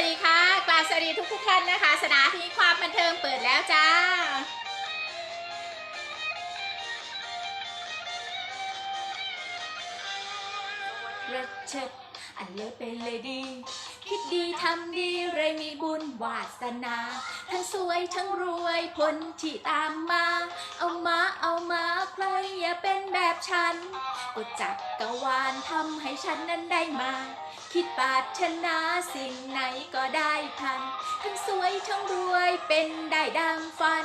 วัสดีค่ะกราบสวัสดีทุกทุกท่านนะคะสถานีความบันเทิงเปิดแล้วจ้า รสเชิดอันเลิศไปเลยดี คิดดีทำดีไรมีบุญวาสนา ทั้งสวยทั้งรวยผลที่ตามมา เอามาเอามาใครอย่าเป็นแบบฉัน ก็จักกวาลทำให้ฉันนั้นได้มา คิดปรารถนาสิ่งไหนก็ได้ทัน ทั้งสวยทั้งรวยเป็นได้ดังฝัน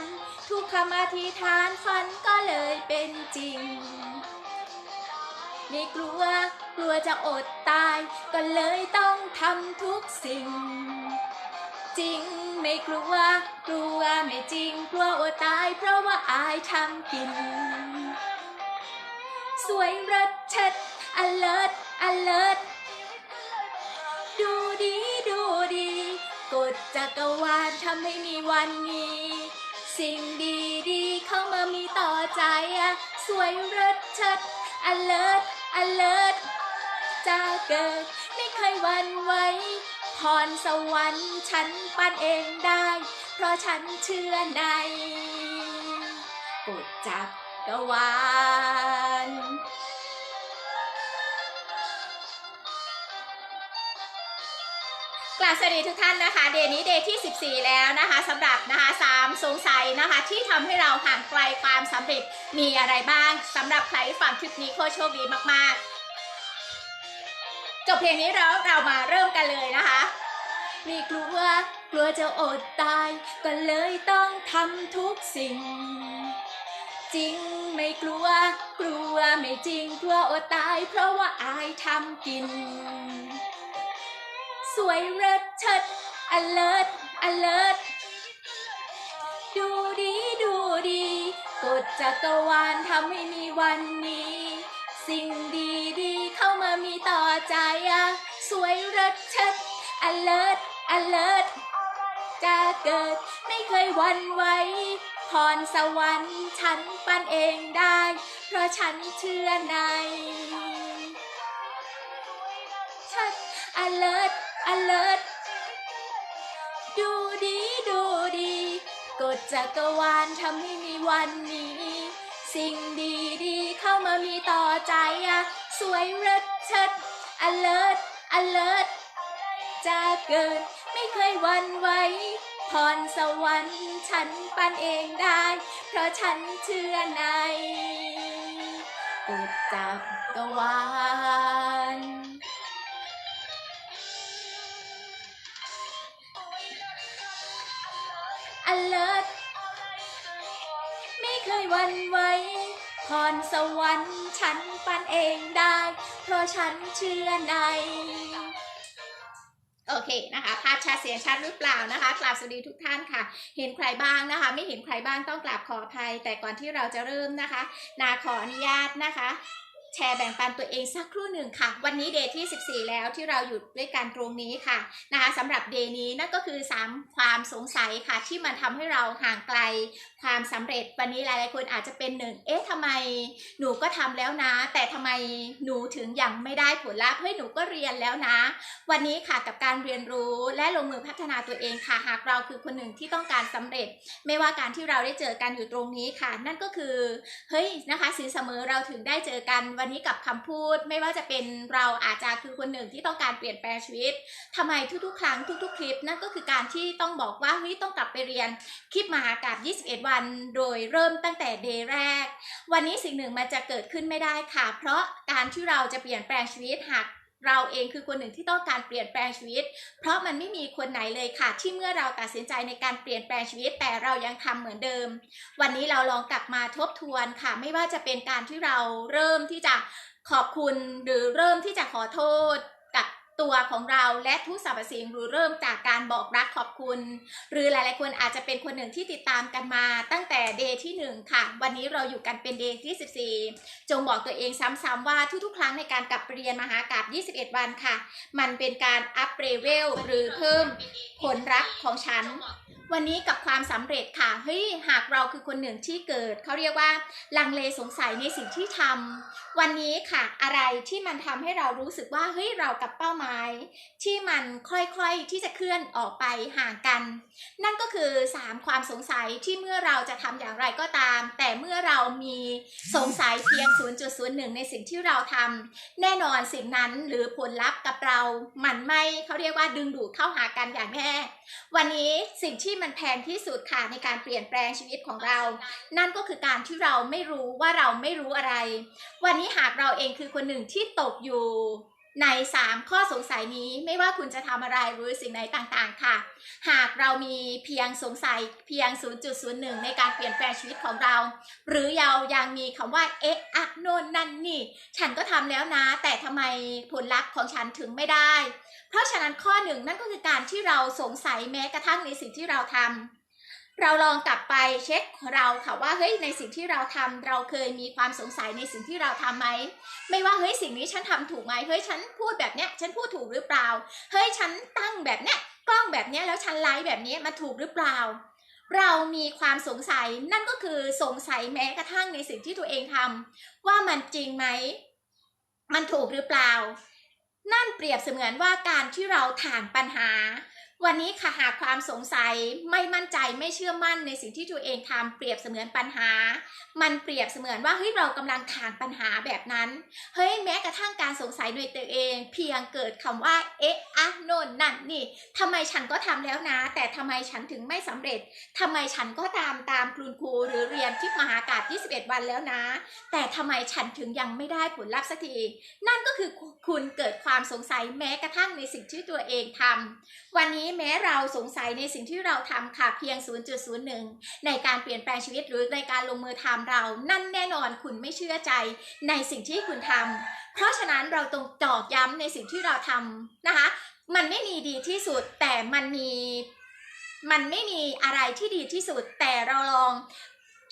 ทุกคำอธิษฐานฝันก็เลยเป็นจริง ไม่กลัวกลัวจะอดตาย ก็เลยต้องทำทุกสิ่ง จริงไม่กลัว กลัวไม่จริง กลัวอดตาย เพราะว่าอายทำกิน สวยรัดชิดอเลิศอเลิศ จักรวาลทำให้มีวันนี้ สิ่งดีๆเข้ามามีต่อใจอะสวยเรัดเชิด alert alert จะเกิดไม่เคยหวันไหวพรสวรรค์ฉันปั้นเองได้ เพราะฉันเชื่อในกฎจักรวาล กราสวัสดีทุกท่านนะคะ เดย์นี้เดย์ที่ 14 แล้วนะคะสำหรับนะคะสามสงสัยนะคะ ที่ทำให้เราห่างไกลความสำเร็จมีอะไรบ้างสำหรับใครที่ฟังคลิปนี้โคโชคดีมากๆ จบเพลงนี้แล้วเรามาเริ่มกันเลยนะคะม่กลัวกลัวจะอดตาย ก็เลยต้องทำทุกสิ่ง จริงไม่กลัว กลัวไม่จริงกลัวอดตาย เพราะว่าอายทำกิน สวยเริศเชิด alert alert ดูดีดูดีกฎจักรวาลทำให้มีวันนี้ สิ่งดีดีเข้ามามีต่อใจอะสวยเริศเชิด alert alert จะเกิดไม่เคยหวันไหวพรสวรรค์ฉันปั้นเองได้ เพราะฉันเชื่อในชัด alert alert ดูดีดูดีกฎจักรวาลทำให้มีวันนี้ สิ่งดีดีเข้ามามีต่อใจอะสวยเริศเชิด alert alert จะเกิดไม่เคยหวันไหวพรสวรรค์ฉันปั้นเองได้ เพราะฉันเชื่อในกฎจักรวาล วันไหวพรสวรรค์ฉันปั้นเองได้ เพราะฉันเชื่อในโอเคนะคะภาพชัดเสียงชัดหรือเปล่านะคะกราบสวัสดีทุกท่านค่ะ เห็นใครบ้างนะคะ ไม่เห็นใครบ้างต้องกราบขออภัย แต่ก่อนที่เราจะเริ่มนะคะ นาขออนุญาตนะคะ แชร์แบ่งปันตัวเองสักครู่หนึ่งค่ะ วันนี้เดย์ที่ 14 แล้วที่เราอยู่ด้วยกันตรงนี้ค่ะนะคะสำหรับเดย์นี้นั่นก็คือ 3 ความสงสัยค่ะ ที่มันทำให้เราห่างไกลความสำเร็จวันนี้หลายๆคนอาจจะเป็นหนึ่งเอ๊ะทำไมหนูก็ทำแล้วนะ แต่ทำไมหนูถึงยังไม่ได้ผลลัพธ์เฮ้ยหนูก็เรียนแล้วนะ วันนี้ค่ะกับการเรียนรู้และลงมือพัฒนาตัวเองค่ะ หากเราคือคนหนึ่งที่ต้องการสำเร็จ ไม่ว่าการที่เราได้เจอกันอยู่ตรงนี้ค่ะ นั่นก็คือเฮ้ยนะคะสินเสมอเราถึงได้เจอกันวันนี้กับคำพูดไม่ว่าจะเป็นเราอาจจะคือคนหนึ่งที่ต้องการเปลี่ยนแปลงชีวิตทำไมทุกๆ ครั้งทุก ๆ คลิป นั่นก็คือการที่ต้องบอกว่าเฮ้ยต้องกลับไปเรียนคลิปมหากาบ21 วัน โดยเริ่มตั้งแต่เดย์แรก วันนี้สิ่งหนึ่งมันจะเกิดขึ้นไม่ได้ค่ะ เพราะการที่เราจะเปลี่ยนแปลงชีวิตหาก เราเองคือคนหนึ่งที่ต้องการเปลี่ยนแปลงชีวิต เพราะมันไม่มีคนไหนเลยค่ะ ที่เมื่อเราตัดสินใจในการเปลี่ยนแปลงชีวิต แต่เรายังทำเหมือนเดิม วันนี้เราลองกลับมาทบทวนค่ะ ไม่ว่าจะเป็นการที่เราเริ่มที่จะขอบคุณหรือเริ่มที่จะขอโทษ ตัวของเราและทุกสรรพสิ่งหรือเริ่มจากการบอกรักขอบคุณ หรือหลายๆคนอาจจะเป็นคนหนึ่งที่ติดตามกันมาตั้งแต่เดย์ที่ 1 ค่ะ วันนี้เราอยู่กันเป็นเดย์ที่ 14 จงบอกตัวเองซ้ำๆว่าทุกๆ ครั้งในการกลับเรียนมหากาบ21 วันค่ะ มันเป็นการอัพเรเวลหรือเพิ่มผลรักของฉัน วันนี้กับความสำเร็จค่ะ เฮ้ย หากเราคือคนหนึ่งที่เกิด เขาเรียกว่าลังเลสงสัยในสิ่งที่ทำวันนี้ค่ะ อะไรที่มันทำให้เรารู้สึกว่า เฮ้ย เรากับเป้าหมาย ที่มันค่อยๆที่จะเคลื่อนออกไปห่างกัน นั่นก็คือ 3 ความสงสัยที่เมื่อเราจะทำอย่างไรก็ตาม แต่เมื่อเรามีสงสัยเพียง 0.01 ในสิ่งที่เราทำแน่นอนสิ่งนั้นหรือผลลัพธ์กับเรา มันไม่เขาเรียกว่าดึงดูดเข้าหากันอย่างแน่วันนี้สิ่งที่มันแพงที่สุดค่ะในการเปลี่ยนแปลงชีวิตของเรา นั่นก็คือการที่เราไม่รู้ว่าเราไม่รู้อะไร วันนี้หากเราเองคือคนหนึ่งที่ตกอยู่ ใน 3 ข้อสงสัยนี้ไม่ว่าคุณจะทำอะไรหรือสิ่งไหนต่างๆ ค่ะ หากเรามีเพียงสงสัยเพียง 0.01 ในการเปลี่ยนแปลงชีวิตของเรา หรือเรายังมีคำว่า เอ๊ะอะโน่นนั่นนี่ ฉันก็ทำแล้วนะ แต่ทำไมผลลัพธ์ของฉันถึงไม่ได้ เพราะฉะนั้นข้อหนึ่งนั่นก็คือการที่เราสงสัยแม้กระทั่งในสิ่งที่เราทำ เราลองกลับไปเช็คเราค่ะว่าเฮ้ยในสิ่งที่เราทำเราเคยมีความสงสัยในสิ่งที่เราทำไหมไม่ว่าเฮ้ยสิ่งนี้ฉันทำถูกไหมเฮ้ยฉันพูดแบบเนี้ยฉันพูดถูกหรือเปล่าเฮ้ยฉันตั้งแบบเนี้ยกล้องแบบเนี้ยแล้วฉันไลฟ์แบบเนี้ยมันถูกหรือเปล่า เรามีความสงสัยนั่นก็คือสงสัยแม้กระทั่งในสิ่งที่ตัวเองทำว่ามันจริงไหมมันถูกหรือเปล่า นั่นเปรียบเสมือนว่าการที่เราถ่านปัญหา วันนี้ค่ะหากความสงสัยไม่มั่นใจไม่เชื่อมั่นในสิ่งที่ตัวเองทำเปรียบเสมือนปัญหา มันเปรียบเสมือนว่าเฮ้ยเรากำลังถ่านปัญหาแบบนั้นเฮ้ยแม้กระทั่งการสงสัยในตัวเอง เพียงเกิดคำว่าเอ๊ะอะโน่นนั่นนี่ทำไมฉันก็ทำแล้วนะ แต่ทำไมฉันถึงไม่สำเร็จทำไมฉันก็ตามตามคุณครูหรือเรียนที่มหากาศ21 วันแล้วนะ แต่ทำไมฉันถึงยังไม่ได้ผลลัพธ์สักทีนั่นก็คือคุณเกิดความสงสัยแม้กระทั่งในสิ่งที่ตัวเองทำวันนี้แม้เราสงสัยในสิ่งที่เราทำค่ะเพียง 0.01 ในการเปลี่ยนแปลงชีวิตหรือในการลงมือทำเรา นั่นแน่นอนคุณไม่เชื่อใจในสิ่งที่คุณทำเพราะฉะนั้นเราต้องตอกย้ำในสิ่งที่เราทำนะคะ มันไม่มีดีที่สุดแต่มันมีมันไม่มีอะไรที่ดีที่สุดแต่เราลอง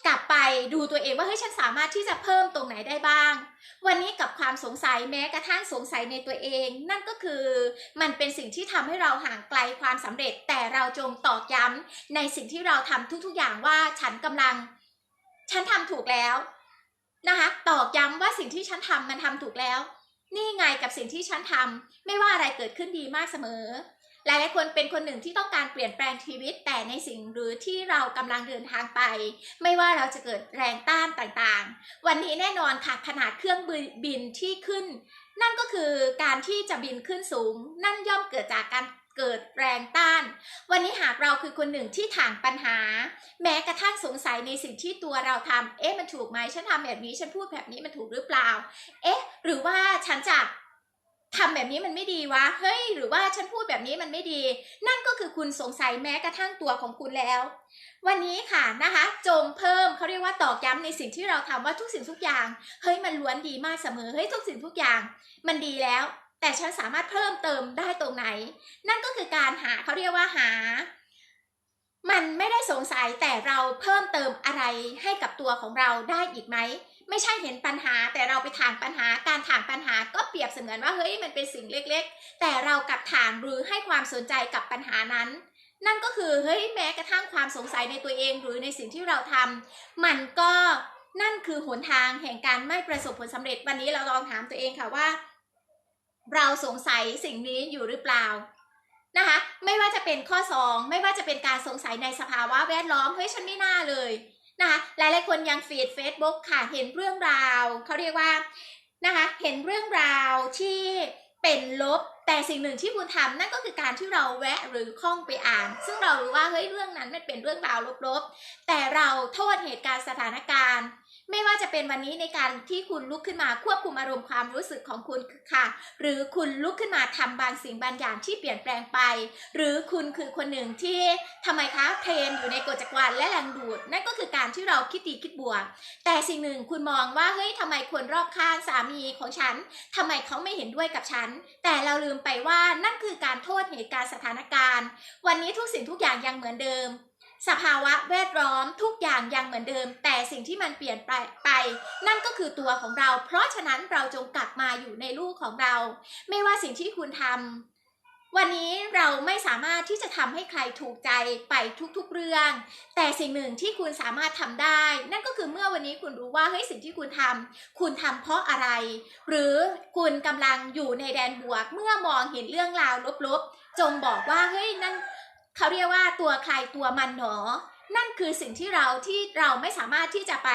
กลับไปดูตัวเองว่าเฮ้ยฉันสามารถที่จะเพิ่มตรงไหนได้บ้าง วันนี้กับความสงสัยแม้กระทั่งสงสัยในตัวเอง นั่นก็คือมันเป็นสิ่งที่ทำให้เราห่างไกลความสำเร็จ แต่เราจงตอกย้ำในสิ่งที่เราทำทุกๆอย่างว่าฉันกำลัง ฉันทำถูกแล้วนะคะตอกย้ำว่าสิ่งที่ฉันทำมันทำถูกแล้ว นี่ไงกับสิ่งที่ฉันทำไม่ว่าอะไรเกิดขึ้นดีมากเสมอ หลายๆคนเป็นคนหนึ่งที่ต้องการเปลี่ยนแปลงชีวิตแต่ในสิ่งหรือที่เรากำลังเดินทางไป ไม่ว่าเราจะเกิดแรงต้านต่างๆ วันนี้แน่นอนค่ะขนาดเครื่องบินที่ขึ้น นั่นก็คือการที่จะบินขึ้นสูง นั่นย่อมเกิดจากการเกิดแรงต้าน วันนี้หากเราคือคนหนึ่งที่ถ่างปัญหา แม้กระทั่งสงสัยในสิ่งที่ตัวเราทำเอ๊ะมันถูกไหมฉันทำแบบนี้ฉันพูดแบบนี้มันถูกหรือเปล่า เอ๊ะ หรือว่าฉันจะ ทำแบบนี้มันไม่ดีวะ เฮ้ย หรือว่าฉันพูดแบบนี้มันไม่ดี นั่นก็คือคุณสงสัยแม้กระทั่งตัวของคุณแล้ว วันนี้ค่ะนะคะ จงเพิ่มเขาเรียกว่าตอกย้ำในสิ่งที่เราทำว่าทุกสิ่งทุกอย่าง เฮ้ย มันล้วนดีมากเสมอ เฮ้ย ทุกสิ่งทุกอย่าง มันดีแล้ว แต่ฉันสามารถเพิ่มเติมได้ตรงไหน นั่นก็คือการหาเขาเรียกว่าหา มันไม่ได้สงสัยแต่เราเพิ่มเติมอะไรให้กับตัวของเราได้อีกไหม ไม่ใช่เห็นปัญหาแต่เราไปถางปัญหาการถางปัญหาก็เปรียบเสมือนว่าเฮ้ยมันเป็นสิ่งเล็กๆ แต่เรากลับถางหรือให้ความสนใจกับปัญหานั้น นั่นก็คือเฮ้ยแม้กระทั่งความสงสัยในตัวเองหรือในสิ่งที่เราทำมันก็นั่นคือหนทางแห่งการไม่ประสบผลสำเร็จวันนี้เราลองถามตัวเองค่ะว่า เราสงสัยสิ่งนี้อยู่หรือเปล่านะคะไม่ว่าจะเป็นข้อ 2 ไม่ว่าจะเป็นการสงสัยในสภาวะแวดล้อมเฮ้ยฉันไม่น่าเลย นะคะหลายๆคนยังฟีด Facebook ค่ะเห็นเรื่องราวเขาเรียกว่านะคะเห็นเรื่องราวที่เป็นลบแต่สิ่งหนึ่งที่บุญทำนั่นก็คือการที่เราแวะหรือคล้องไปอ่าน ซึ่งเรารู้ว่าเฮ้ยเรื่องนั้นมันเป็นเรื่องราวลบๆ แต่เราโทษเหตุการณ์สถานการณ์ ไม่ว่าจะเป็นวันนี้ในการที่คุณลุกขึ้นมาควบคุมอารมณ์ความรู้สึกของคุณค่ะ หรือคุณลุกขึ้นมาทำบางสิ่งบางอย่างที่เปลี่ยนแปลงไป หรือคุณคือคนหนึ่งที่ทำไมคะเทรนอยู่ในกฎจักรวาลและแรงดูด นั่นก็คือการที่เราคิดดีคิดบวก แต่สิ่งหนึ่งคุณมองว่าเฮ้ยทำไมคนรอบข้างสามีของฉันทำไมเขาไม่เห็นด้วยกับฉัน แต่เราลืมไปว่านั่นคือการโทษเหตุการณ์สถานการณ์ วันนี้ทุกสิ่งทุกอย่างยังเหมือนเดิม สภาวะแวดล้อมทุกอย่างยังเหมือนเดิม แต่สิ่งที่มันเปลี่ยนไปไป นั่นก็คือตัวของเรา เพราะฉะนั้นเราจงกลับมาอยู่ในลูกของเรา ไม่ว่าสิ่งที่คุณทำวันนี้เราไม่สามารถที่จะทำให้ใครถูกใจไปทุกๆเรื่อง แต่สิ่งหนึ่งที่คุณสามารถทำได้ นั่นก็คือเมื่อวันนี้คุณรู้ว่าเฮ้ยสิ่งที่คุณทำคุณทำเพราะอะไร หรือคุณกำลังอยู่ในแดนบวก เมื่อมองเห็นเรื่องราวลบๆ จงบอกว่าเฮ้ยนั่น เขาเรียกว่าตัวใครตัวมันหนอ นั่นคือสิ่งที่เราที่เราไม่สามารถที่จะไป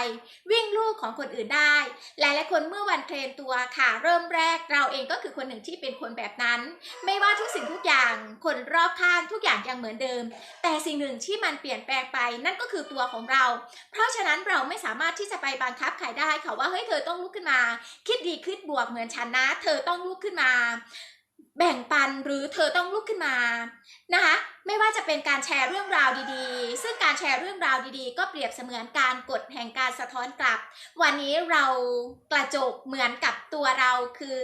วิ่งลูกของคนอื่นได้ หลายๆคนเมื่อวันเทรนตัวค่ะ เริ่มแรกเราเองก็คือคนหนึ่งที่เป็นคนแบบนั้น ไม่ว่าทุกสิ่งทุกอย่างคนรอบข้างทุกอย่างยังเหมือนเดิม แต่สิ่งหนึ่งที่มันเปลี่ยนแปลงไป นั่นก็คือตัวของเรา เพราะฉะนั้นเราไม่สามารถที่จะไปบังคับใครได้ค่ะว่าเฮ้ยเธอต้องลุกขึ้นมา คิดดีคิดบวกเหมือนฉันนะ เธอต้องลุกขึ้นมา แบ่งปันหรือเธอต้องลุกขึ้นมานะคะไม่ว่าจะเป็นการแชร์เรื่องราวดีๆ ซึ่งการแชร์เรื่องราวดีๆ ก็เปรียบเสมือนการกดแห่งการสะท้อนกลับ วันนี้เรากระจกเหมือนกับตัวเราคือ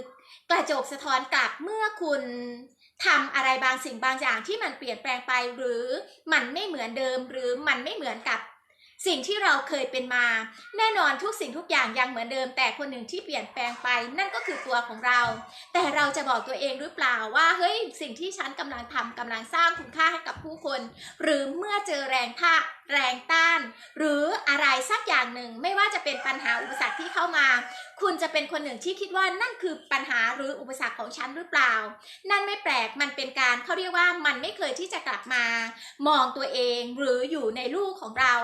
กระจกสะท้อนกลับเมื่อคุณทำอะไรบางสิ่งบางอย่างที่มันเปลี่ยนแปลงไปหรือมันไม่เหมือนเดิมหรือมันไม่เหมือนกับ สิ่งที่เราเคยเป็นมา แน่นอนทุกสิ่งทุกอย่างยังเหมือนเดิม แต่คนหนึ่งที่เปลี่ยนแปลงไป นั่นก็คือตัวของเรา แต่เราจะบอกตัวเองหรือเปล่าว่าเฮ้ยสิ่งที่ฉันกำลังทำกำลังสร้างคุณค่าให้กับผู้คน หรือเมื่อเจอแรงท่าแรงต้าน หรืออะไรสักอย่างหนึ่งไม่ว่าจะเป็นปัญหาอุปสรรคที่เข้ามา คุณจะเป็นคนหนึ่งที่คิดว่านั่นคือปัญหาหรืออุปสรรคของฉันหรือเปล่า นั่นไม่แปลกมันเป็นการเขาเรียกว่ามันไม่เคยที่จะกลับมา มองตัวเองหรืออยู่ในลูกของเรา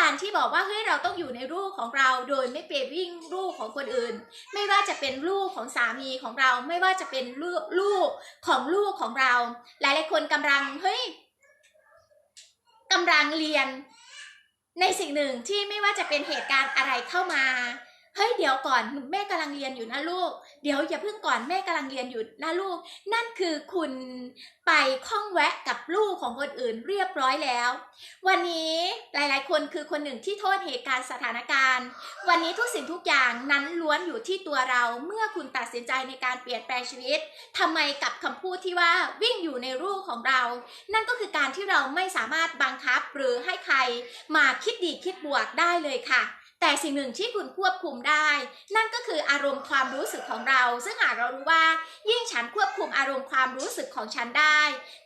การที่บอกว่าเฮ้ยเราต้องอยู่ในรูปของเราโดยไม่ไปวิ่งรูปของคนอื่น ไม่ว่าจะเป็นลูกของสามีของเรา ไม่ว่าจะเป็นลูกของลูกของเรา หลายๆคนกำลังเฮ้ยกำลังเรียนในสิ่งหนึ่งที่ไม่ว่าจะเป็นเหตุการณ์อะไรเข้ามา เฮ้ยเดี๋ยวก่อนแม่กำลังเรียนอยู่นะลูก เดี๋ยวอย่าเพิ่งก่อนแม่กำลังเรียนอยู่นะลูก นั่นคือคุณไปข้องแวะกับลูกของคนอื่นเรียบร้อยแล้ว วันนี้หลายๆ คนคือคนหนึ่งที่โทษเหตุการณ์สถานการณ์ วันนี้ทุกสิ่งทุกอย่างนั้นล้วนอยู่ที่ตัวเราเมื่อคุณตัดสินใจในการเปลี่ยนแปลงชีวิตทำไมกับคำพูดที่ว่าวิ่งอยู่ในรูปของเรา นั่นก็คือการที่เราไม่สามารถบังคับหรือให้ใครมาคิดดีคิดบวกได้เลยค่ะ แต่สิ่งหนึ่งที่คุณควบคุมได้ นั่นก็คืออารมณ์ความรู้สึกของเรา ซึ่งหากเรารู้ว่า ยิ่งฉันควบคุมอารมณ์ความรู้สึกของฉันได้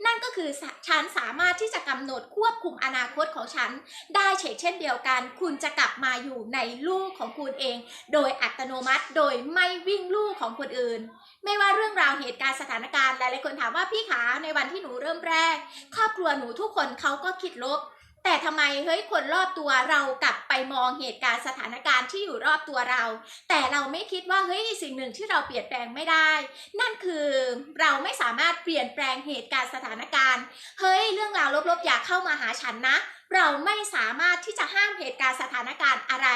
นั่นก็คือฉันสามารถที่จะกำหนดควบคุมอนาคตของฉัน ได้เฉกเช่นเดียวกัน คุณจะกลับมาอยู่ในลูกของคุณเอง โดยอัตโนมัติโดยไม่วิ่งลูกของคนอื่น ไม่ว่าเรื่องราวเหตุการณ์สถานการณ์หลายๆคนถามว่าพี่ขาในวันที่หนูเริ่มแรก ครอบครัวหนูทุกคนเขาก็คิดลบ แต่ทำไมเฮ้ยคนรอบตัวเรากลับไปมองเหตุการณ์สถานการณ์ที่อยู่รอบตัวเรา แต่เราไม่คิดว่าเฮ้ยสิ่งหนึ่งที่เราเปลี่ยนแปลงไม่ได้ นั่นคือเราไม่สามารถเปลี่ยนแปลงเหตุการณ์สถานการณ์เฮ้ยเรื่องราวลบๆอย่าเข้ามาหาฉันนะ เราไม่สามารถที่จะห้ามเหตุการณ์สถานการณ์อะไร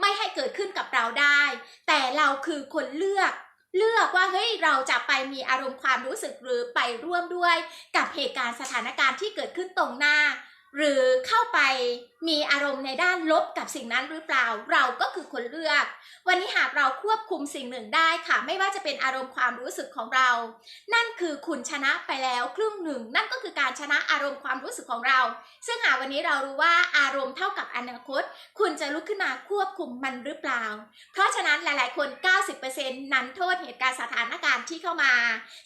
ไม่ให้เกิดขึ้นกับเราได้ แต่เราคือคนเลือกเลือกว่าเฮ้ยเราจะไปมีอารมณ์ความรู้สึกหรือไปร่วมด้วย กับเหตุการณ์สถานการณ์ที่เกิดขึ้นตรงหน้า หรือเข้าไปมีอารมณ์ในด้านลบกับสิ่งนั้นหรือเปล่า เราก็คือคนเลือก วันนี้หากเราควบคุมสิ่งหนึ่งได้ค่ะ ไม่ว่าจะเป็นอารมณ์ความรู้สึกของเรา นั่นคือคุณชนะไปแล้วครึ่งหนึ่ง นั่นก็คือการชนะอารมณ์ความรู้สึกของเรา ซึ่งหากวันนี้เรารู้ว่าอารมณ์เท่ากับอนาคต คุณจะลุกขึ้นมาควบคุมมันหรือเปล่า เพราะฉะนั้นหลาย ๆ คน 90%นั้นโทษเหตุการณ์สถานการณ์ที่เข้ามา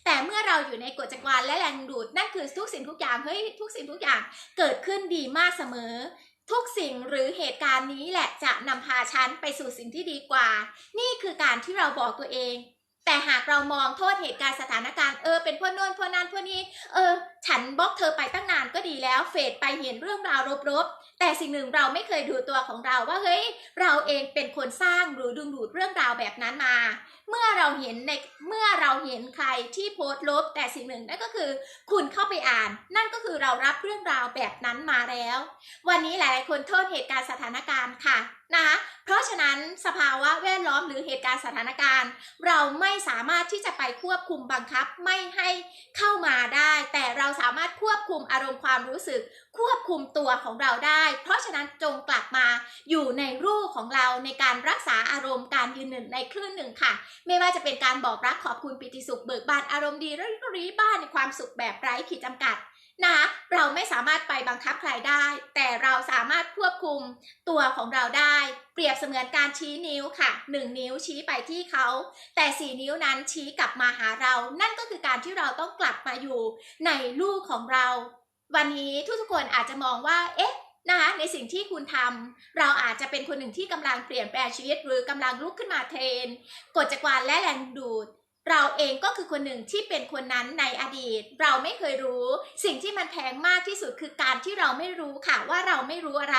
แต่เมื่อเราอยู่ในกฎจักรวาลและแรงดูด นั่นคือทุกสิ่งทุกอย่างเฮ้ยทุกสิ่งทุกอย่างเกิดขึ้นดีมากเสมอ ทุกสิ่งหรือเหตุการณ์นี้แหละจะนำพาฉันไปสู่สิ่งที่ดีกว่า นี่คือการที่เราบอกตัวเอง แต่หากเรามองโทษเหตุการณ์สถานการณ์เออเป็นพวกโน่นพวกนั้นพวกนี้เออ ฉันบล็อกเธอไปตั้งนานก็ดีแล้วเฟดไปเห็นเรื่องราวลบๆแต่สิ่งหนึ่งเราไม่เคยดูตัวของเราว่าเฮ้ยเราเองเป็นคนสร้างหรือดึงดูดเรื่องราวแบบนั้นมา เมื่อเราเห็นในเมื่อเราเห็นใครที่โพสต์ลบ แต่สิ่งหนึ่งนั่นก็คือ คุณเข้าไปอ่าน นั่นก็คือเรารับเรื่องราวแบบนั้นมาแล้ว วันนี้หลายๆคนโทษเหตุการณ์สถานการณ์ค่ะ นะคะเพราะฉะนั้นสภาวะแวดล้อมหรือเหตุการณ์สถานการณ์ เราไม่สามารถที่จะไปควบคุมบังคับไม่ให้เข้ามาได้ แต่เราสามารถควบคุมอารมณ์ความรู้สึก ควบคุมตัวของเราได้ เพราะฉะนั้นจงกลับมาอยู่ในรูปของเราในการรักษาอารมณ์การยืนหนึ่งในคลื่นหนึ่งค่ะ ไม่ว่าจะเป็นการบอกรักขอบคุณปิติสุขเบิกบานอารมณ์ดีรีรีบ้านในความสุขแบบไร้ขีดจำกัด นะเราไม่สามารถไปบังคับใครได้ แต่เราสามารถควบคุมตัวของเราได้ เปรียบเสมือนการชี้นิ้วค่ะหนึ่งนิ้วชี้ไปที่เขา แต่สี่นิ้วนั้นชี้กลับมาหาเรา นั่นก็คือการที่เราต้องกลับมาอยู่ในลูกของเรา วันนี้ทุกๆคนอาจจะมองว่า เอ๊ะนะคะในสิ่งที่คุณทำเราอาจจะเป็นคนหนึ่งที่กำลังเปลี่ยนแปลงชีวิตหรือกำลังลุกขึ้นมาเทรนกฎจักรวาลและแรงดูด เราเองก็คือคนหนึ่งที่เป็นคนนั้นในอดีต เราไม่เคยรู้ สิ่งที่มันแพงมากที่สุดคือการที่เราไม่รู้ค่ะว่าเราไม่รู้อะไร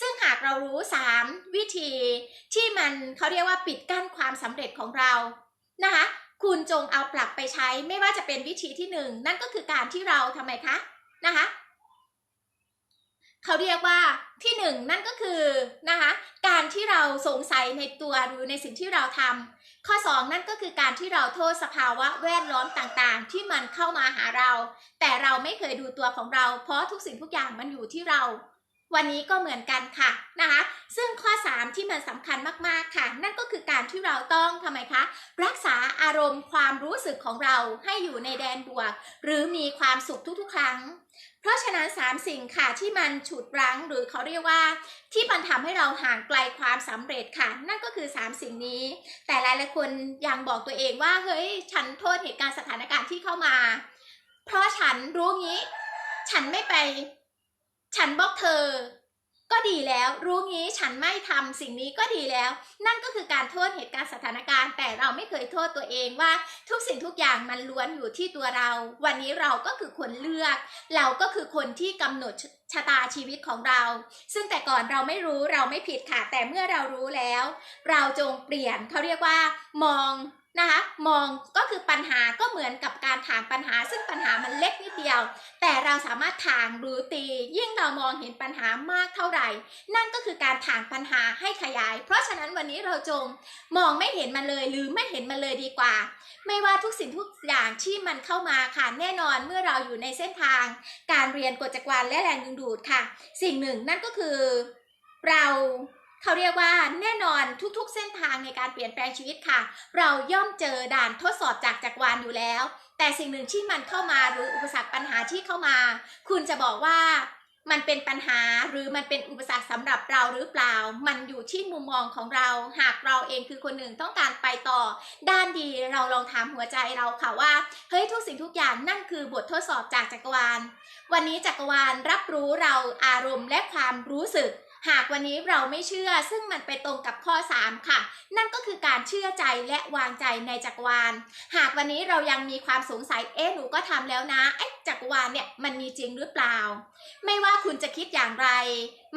ซึ่งหากเรารู้ 3 วิธี ที่มันเขาเรียกว่าปิดกั้นความสำเร็จของเรานะคะคุณจงเอาปรับไปใช้ไม่ว่าจะเป็นวิธีที่หนึ่งนั่นก็คือการที่เราทำไมคะนะคะ เขาเรียกว่าที่หนึ่งนั่นก็คือนะคะการที่เราสงสัยในตัวหรือในสิ่งที่เราทำข้อสองนั่นก็คือการที่เราโทษสภาวะแวดล้อมต่างๆ ที่มันเข้ามาหาเรา แต่เราไม่เคยดูตัวของเรา เพราะทุกสิ่งทุกอย่างมันอยู่ที่เรา วันนี้ก็เหมือนกันค่ะนะคะ ซึ่งข้อ 3 ที่มันสำคัญมากๆค่ะ นั่นก็คือการที่เราต้องทำไมคะ รักษาอารมณ์ความรู้สึกของเราให้อยู่ในแดนบวก หรือมีความสุขทุกๆ ครั้ง เพราะฉะนั้น 3 สิ่งค่ะที่มันฉุดรั้งหรือเขาเรียกว่า ที่มันทำให้เราห่างไกลความสำเร็จค่ะ นั่นก็คือ 3 สิ่งนี้ แต่หลายๆคนยังบอกตัวเองว่าเฮ้ยฉันโทษเหตุการณ์สถานการณ์ที่เข้ามา เพราะฉันรู้งี้ ฉันไม่ไป ฉันบอกเธอ ก็ดีแล้ว รู้งี้ฉันไม่ทำสิ่งนี้ก็ดีแล้ว นั่นก็คือการโทษเหตุการณ์สถานการณ์ แต่เราไม่เคยโทษตัวเองว่า ทุกสิ่งทุกอย่างมันล้วนอยู่ที่ตัวเรา วันนี้เราก็คือคนเลือก เราก็คือคนที่กำหนดชะตาชีวิตของเรา ซึ่งแต่ก่อนเราไม่รู้เราไม่ผิดค่ะ แต่เมื่อเรารู้แล้ว เราจงเปลี่ยนเขาเรียกว่ามอง นะคะมองก็คือปัญหาก็เหมือนกับการถางปัญหา ซึ่งปัญหามันเล็กนิดเดียว แต่เราสามารถถางหรือตี ยิ่งเรามองเห็นปัญหามากเท่าไหร่ นั่นก็คือการถางปัญหาให้ขยาย เพราะฉะนั้นวันนี้เราจงมองไม่เห็นมันเลยหรือไม่เห็นมันเลยดีกว่า ไม่ว่าทุกสิ่งทุกอย่างที่มันเข้ามาค่ะแน่นอนเมื่อเราอยู่ในเส้นทาง การเรียนกฎจักรวาลและแรงดึงดูดค่ะ สิ่งหนึ่งนั่นก็คือเรา เขาเรียกว่าแน่นอนทุกๆเส้นทางในการเปลี่ยนแปลงชีวิตค่ะ เราย่อมเจอด่านทดสอบจากจักรวาลอยู่แล้ว แต่สิ่งหนึ่งที่มันเข้ามาหรืออุปสรรคปัญหาที่เข้ามา คุณจะบอกว่ามันเป็นปัญหาหรือมันเป็นอุปสรรคสำหรับเราหรือเปล่า มันอยู่ที่มุมมองของเรา หากเราเองคือคนหนึ่งต้องการไปต่อ ด้านดีเราลองถามหัวใจเราค่ะว่า เฮ้ยทุกสิ่งทุกอย่างนั่นคือบททดสอบจากจักรวาล วันนี้จักรวาลรับรู้เราอารมณ์และความรู้สึก หากวันนี้เราไม่เชื่อซึ่งมันไปตรงกับข้อ 3 ค่ะ นั่นก็คือการเชื่อใจและวางใจในจักรวาล หากวันนี้เรายังมีความสงสัยเอ๊ะหนูก็ทำแล้วนะไอ้จักรวาลเนี่ยมันมีจริงหรือเปล่า ไม่ว่าคุณจะคิดอย่างไร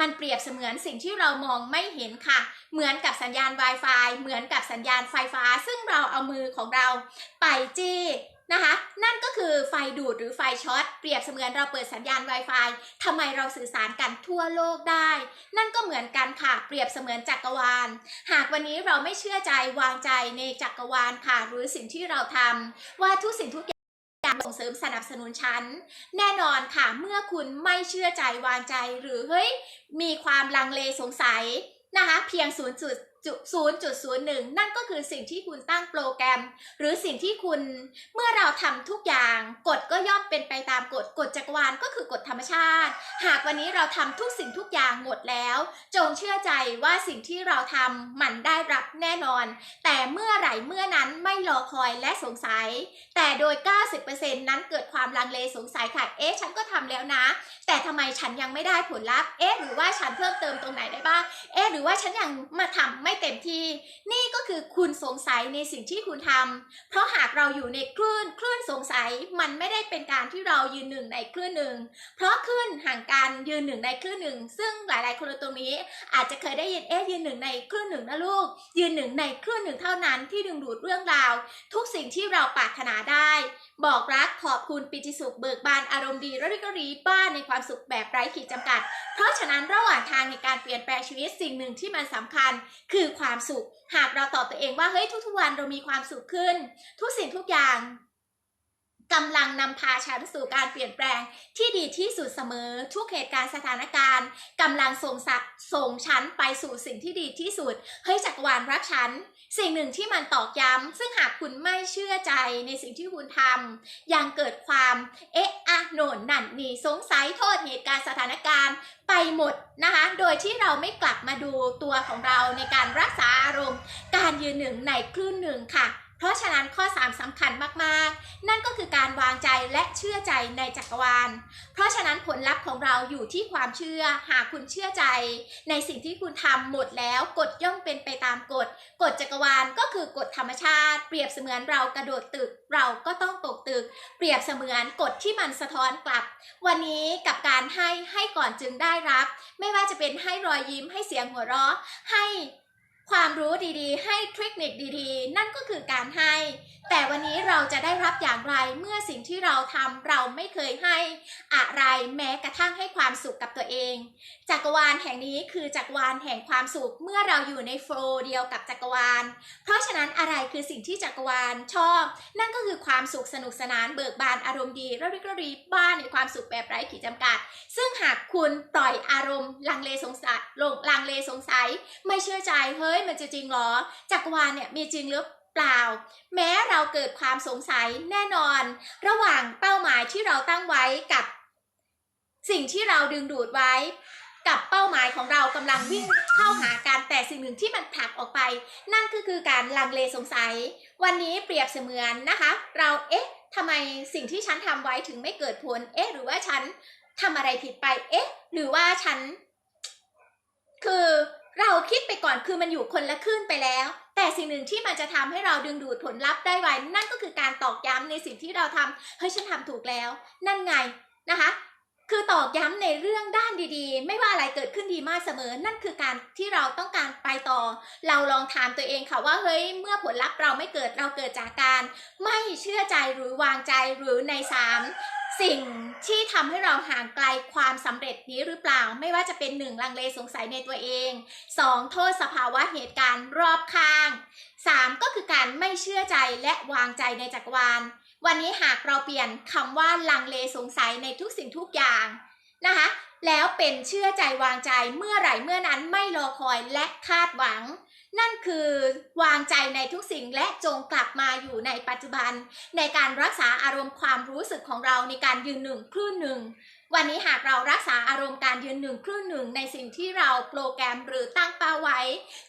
มันเปรียบเสมือนสิ่งที่เรามองไม่เห็นค่ะ เหมือนกับสัญญาณ Wi-Fi เหมือนกับสัญญาณไฟฟ้า ซึ่งเราเอามือของเรา ไปจี้ นะคะนั่นก็คือไฟดูดหรือไฟช็อต เปรียบเสมือนเราเปิดสัญญาณ Wi-Fi ทำไมเราสื่อสารกันทั่วโลกได้ นั่นก็เหมือนกันค่ะเปรียบเสมือนจักรวาล หากวันนี้เราไม่เชื่อใจวางใจในจักรวาลค่ะ หรือสิ่งที่เราทำว่าทุกสิ่งทุกอย่างส่งเสริมสนับสนุนฉัน แน่นอนค่ะเมื่อคุณไม่เชื่อใจวางใจหรือเฮ้ยมีความลังเลสงสัยนะคะเพียง 0. 0.01 นั่นก็คือสิ่งที่คุณตั้งโปรแกรม หรือสิ่งที่คุณเมื่อเราทำทุกอย่างกฎก็ย่อมเป็นไปตามกฎกฎจักรวาลก็คือกฎธรรมชาติ หากวันนี้เราทำทุกสิ่งทุกอย่างหมดแล้ว จงเชื่อใจว่าสิ่งที่เราทำมันได้รับแน่นอน แต่เมื่อไหร่เมื่อนั้นไม่รอคอยและสงสัย แต่โดย 90%นั้นเกิดความลังเลสงสัยค่ะเอ๊ะฉันก็ทำแล้วนะ แต่ทำไมฉันยังไม่ได้ผลลัพธ์เอ๊ะหรือว่าฉันเพิ่มเติมตรงไหนได้บ้างเอ๊ะหรือว่าฉันยังมาทำไม่เต็มที่ นี่ก็คือคุณสงสัยในสิ่งที่คุณทำเพราะหากเราอยู่ในคลื่นคลื่นสงสัยมันไม่ได้เป็นการที่เรายืนหนึ่งในคลื่นหนึ่งเพราะคลื่นห่างกันยืนหนึ่งในคลื่นหนึ่งซึ่งหลาย ๆ คนตรงนี้ อาจจะเคยได้ยินเอ๊ะยืนหนึ่งในคลื่นหนึ่งนะลูก ยืนหนึ่งในคลื่นหนึ่งเท่านั้นที่ดึงดูดเรื่องราว ทุกสิ่งที่เราปรารถนาได้ บอกรักขอบคุณปิติสุขเบิกบานอารมณ์ดีระริกรีบ้านในความสุขแบบไร้ขีดจำกัด เพราะฉะนั้นระหว่างทางในการเปลี่ยนแปลงชีวิตสิ่งหนึ่งที่มันสำคัญ คือความสุข หากเราตอบตัวเองว่าเฮ้ยทุกๆวันเรามีความสุขขึ้น ทุกสิ่งทุกอย่าง กำลังนำพาฉันสู่การเปลี่ยนแปลงที่ดีที่สุดเสมอ ทุกเหตุการณ์สถานการณ์กำลังส่งสักส่งฉันไปสู่สิ่งที่ดีที่สุด เฮ้ยจักรวาลรักฉัน สิ่งหนึ่งที่มันตอกย้ำ ซึ่งหากคุณไม่เชื่อใจในสิ่งที่คุณทำยังเกิดความเอ๊ะอะโหนนนั่นนี่สงสัยโทษเหตุการณ์สถานการณ์ไปหมดนะคะ โดยที่เราไม่กลับมาดูตัวของเราในการรักษาอารมณ์ การยืนหนึ่งในคลื่นหนึ่งค่ะ เพราะฉะนั้นข้อ 3สำคัญมากๆ นั่นก็คือการวางใจและเชื่อใจในจักรวาล เพราะฉะนั้นผลลัพธ์ของเราอยู่ที่ความเชื่อ หากคุณเชื่อใจ ในสิ่งที่คุณทำหมดแล้วกฎย่อมเป็นไปตามกฎกฎจักรวาลก็คือกฎธรรมชาติ เปรียบเสมือนเรากระโดดตึกเราก็ต้องตกตึก เปรียบเสมือนกฎที่มันสะท้อนกลับ วันนี้กับการให้ให้ก่อนจึงได้รับ ไม่ว่าจะเป็นให้รอยยิ้มให้เสียงหัวเราะให้ ความรู้ดีๆ ให้เทคนิคดีๆ นั่นก็คือการให้ แต่วันนี้เราจะได้รับอย่างไรเมื่อสิ่งที่เราทำเราไม่เคยให้ อะไรแม้กระทั่งให้ความสุขกับตัวเอง จักรวาลแห่งนี้คือจักรวาลแห่งความสุขเมื่อเราอยู่ในโฟล์เดียวกับจักรวาล เพราะฉะนั้นอะไรคือสิ่งที่จักรวาลชอบ นั่นก็คือความสุขสนุกสนานเบิกบานอารมณ์ดีระริกระรีบ้านในความสุขแบบไร้ขีดจำกัด ซึ่งหากคุณปล่อยอารมณ์ลังเลสงสัยลงลังเลสงสัย ไม่เชื่อใจเฮ้ยมันจะจริงเหรอ จักรวาลเนี่ยมีจริงหรือเปล่า แม้เราเกิดความสงสัยแน่นอน ระหว่างเป้าหมายที่เราตั้งไว้กับสิ่งที่เราดึงดูดไว้ กับเป้าหมายของเรากำลังวิ่งเข้าหากันแต่สิ่งหนึ่งที่มันผลักออกไป นั่นก็คือการลังเลสงสัย วันนี้เปรียบเสมือนนะคะ เราเอ๊ะทำไมสิ่งที่ฉันทำไว้ถึงไม่เกิดผล เอ๊ะ หรือว่าฉันทำอะไรผิดไป เอ๊ะ หรือว่าฉัน คือ เราคิดไปก่อนคือมันอยู่คนละคลื่นไปแล้ว แต่สิ่งหนึ่งที่มันจะทำให้เราดึงดูดผลลัพธ์ได้ไวนั่นก็คือการตอกย้ำในสิ่งที่เราทำเฮ้ยฉันทำถูกแล้ว นั่นไงนะคะ คือตอกย้ำในเรื่องด้านดีๆ ไม่ว่าอะไรเกิดขึ้นดีมากเสมอ นั่นคือการที่เราต้องการไปต่อ เราลองถามตัวเองค่ะว่าเฮ้ยเมื่อผลลัพธ์เราไม่เกิดเราเกิดจากการ ไม่เชื่อใจหรือวางใจหรือในสามสิ่งที่ทำให้เราห่างไกลความสำเร็จนี้หรือเปล่า ไม่ว่าจะเป็นหนึ่งลังเลสงสัยในตัวเองสองโทษสภาวะเหตุการณ์รอบข้างสามก็คือการไม่เชื่อใจและวางใจในจักรวาล วันนี้หากเราเปลี่ยนคำว่าลังเลสงสัยในทุกสิ่งทุกอย่างนะคะ แล้วเป็นเชื่อใจวางใจเมื่อไหร่เมื่อนั้นไม่รอคอยและคาดหวัง นั่นคือวางใจในทุกสิ่งและจงกลับมาอยู่ในปัจจุบัน ในการรักษาอารมณ์ความรู้สึกของเราในการยืนหนึ่งคลื่นหนึ่ง วันนี้หากเรารักษาอารมณ์การยืนหนึ่งคลื่นหนึ่งในสิ่งที่เราโปรแกรมหรือตั้งเป้าไว้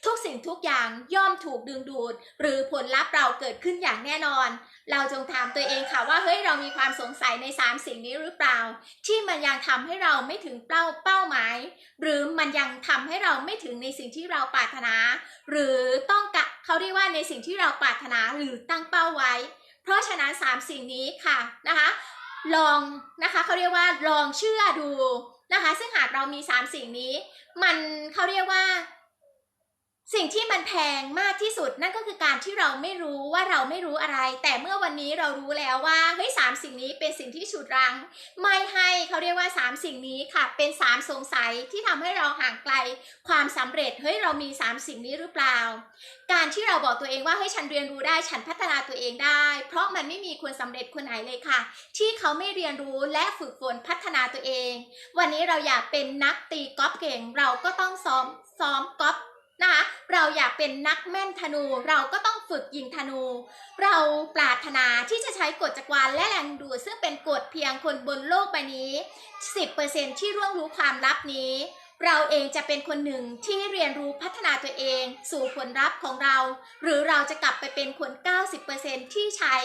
ทุกสิ่งทุกอย่างย่อมถูกดึงดูด หรือผลลัพธ์เราเกิดขึ้นอย่างแน่นอน เราจงถามตัวเองค่ะว่าเฮ้ยเรามีความสงสัยใน 3 สิ่งนี้หรือเปล่า ที่มันยังทำให้เราไม่ถึงเป้าเป้าหมาย หรือมันยังทำให้เราไม่ถึงในสิ่งที่เราปรารถนา หรือต้องกะเขาเรียกว่าในสิ่งที่เราปรารถนาหรือตั้งเป้าไว้ เพราะฉะนั้น 3 สิ่งนี้ค่ะนะคะ ลองนะคะเขาเรียกว่าลองเชื่อดูนะคะ ซึ่งหากเรามี 3 สิ่งนี้ มันเขาเรียกว่า สิ่งที่มันแพงมากที่สุดนั่นก็คือการที่เราไม่รู้ว่าเราไม่รู้อะไร แต่เมื่อวันนี้เรารู้แล้วว่าเฮ้ยสามสิ่งนี้เป็นสิ่งที่ฉุดรั้ง ไม่ให้เขาเรียกว่า 3 สิ่งนี้ค่ะ เป็น 3 สงสัยที่ทำให้เราห่างไกลความสำเร็จเฮ้ยเรามี 3 สิ่งนี้หรือเปล่า การที่เราบอกตัวเองว่าเฮ้ยฉันเรียนรู้ได้ฉันพัฒนาตัวเองได้ เพราะมันไม่มีคนสำเร็จคนไหนเลยค่ะ ที่เขาไม่เรียนรู้และฝึกฝนพัฒนาตัวเอง วันนี้เราอยากเป็นนักตีกอล์ฟเก่งเราก็ต้องซ้อมซ้อมกอล์ฟ นะคะเราอยากเป็นนักแม่นธนูเราก็ต้องฝึกยิงธนู เราปรารถนาที่จะใช้กฎจักรวาลและแรงดูดซึ่งเป็นกฎเพียงคนบนโลกใบนี้ 10%ที่ร่วงรู้ความลับนี้ เราเองจะเป็นคนหนึ่งที่เรียนรู้พัฒนาตัวเอง สู่ผลลัพธ์ของเรา หรือเราจะกลับไปเป็นคน 90%ที่ใช้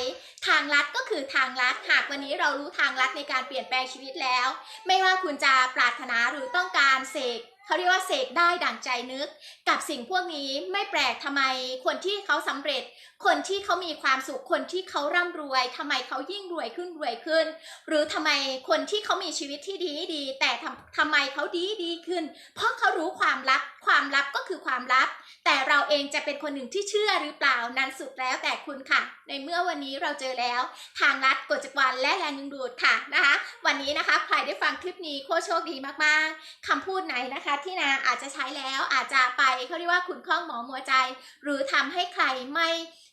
ทางลัดก็คือทางลัดหากวันนี้เรารู้ทางลัดในการเปลี่ยนแปลงชีวิตแล้ว ไม่ว่าคุณจะปรารถนาหรือต้องการเสก เขาเรียกว่าเสกได้ดั่งใจนึก กับสิ่งพวกนี้ไม่แปลกทำไม คนที่เขาสำเร็จ คนที่เขามีความสุข คนที่เขาร่ำรวยทำไมเขายิ่งรวยขึ้นรวยขึ้น หรือทำไมคนที่เขามีชีวิตที่ดีดี แต่ทำทำไมเขาดีดีขึ้น เพราะเขารู้ความลับ ความลับก็คือความลับ แต่เราเองจะเป็นคนหนึ่งที่เชื่อหรือเปล่านั้นสุดแล้วแต่คุณค่ะ ในเมื่อวันนี้เราเจอแล้ว ทางลัดกฎจักรวาลและแรงดึงดูดค่ะนะคะ วันนี้นะคะใครได้ฟังคลิปนี้โคตรโชคดีมากๆคำพูดไหนนะคะที่นาอาจจะใช้แล้วอาจจะไปเขาเรียกว่าขุนข้องหมอมัวใจ หรือทำให้ใครไม่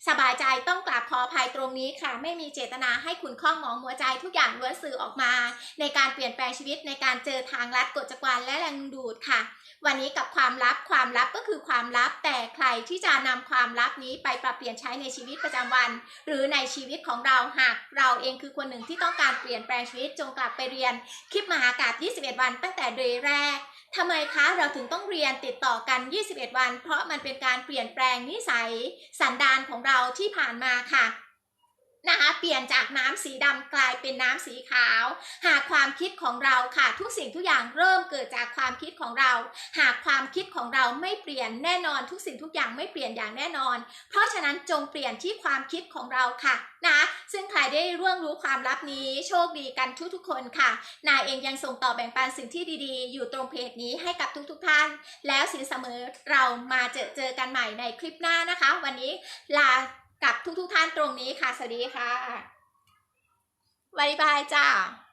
สบายใจต้องกราบขออภัยตรงนี้ค่ะ ไม่มีเจตนาให้คุณข้องมองหัวใจทุกอย่างล้วนสื่อออกมา ในการเปลี่ยนแปลงชีวิตในการเจอทางลัดกฎจักรวาลและแรงดูดค่ะ วันนี้กับความลับความลับก็คือความลับ แต่ใครที่จะนำความลับนี้ไปปรับเปลี่ยนใช้ในชีวิตประจำวัน หรือในชีวิตของเราหากเราเองคือคนหนึ่งที่ต้องการเปลี่ยนแปลงชีวิตจงกลับไปเรียน คลิปมหากาบ21 วัน ตั้งแต่เดย์แรกทำไมคะเราถึงต้องเรียนติดต่อกัน 21 วัน เพราะมันเป็นการเปลี่ยนแปลงนิสัยสันดานของเราที่ผ่านมาค่ะ นะคะเปลี่ยนจากน้ำสีดำกลายเป็นน้ำสีขาว หากความคิดของเราค่ะ ทุกสิ่งทุกอย่างเริ่มเกิดจากความคิดของเรา หากความคิดของเราไม่เปลี่ยนแน่นอน ทุกสิ่งทุกอย่างไม่เปลี่ยนอย่างแน่นอน เพราะฉะนั้นจงเปลี่ยนที่ความคิดของเราค่ะนะซึ่งใครได้ร่วงรู้ความลับนี้โชคดีกันทุกๆคนค่ะนายเองยังส่งต่อแบ่งปันสิ่งที่ดีๆ อยู่ตรงเพจนี้ให้กับทุกๆท่าน แล้วสินเสมอเรามาเจอเจอกันใหม่ในคลิปหน้านะคะ วันนี้ลา กับทุกๆท่านตรงนี้ค่ะ สวัสดีค่ะบ๊ายบายจ้า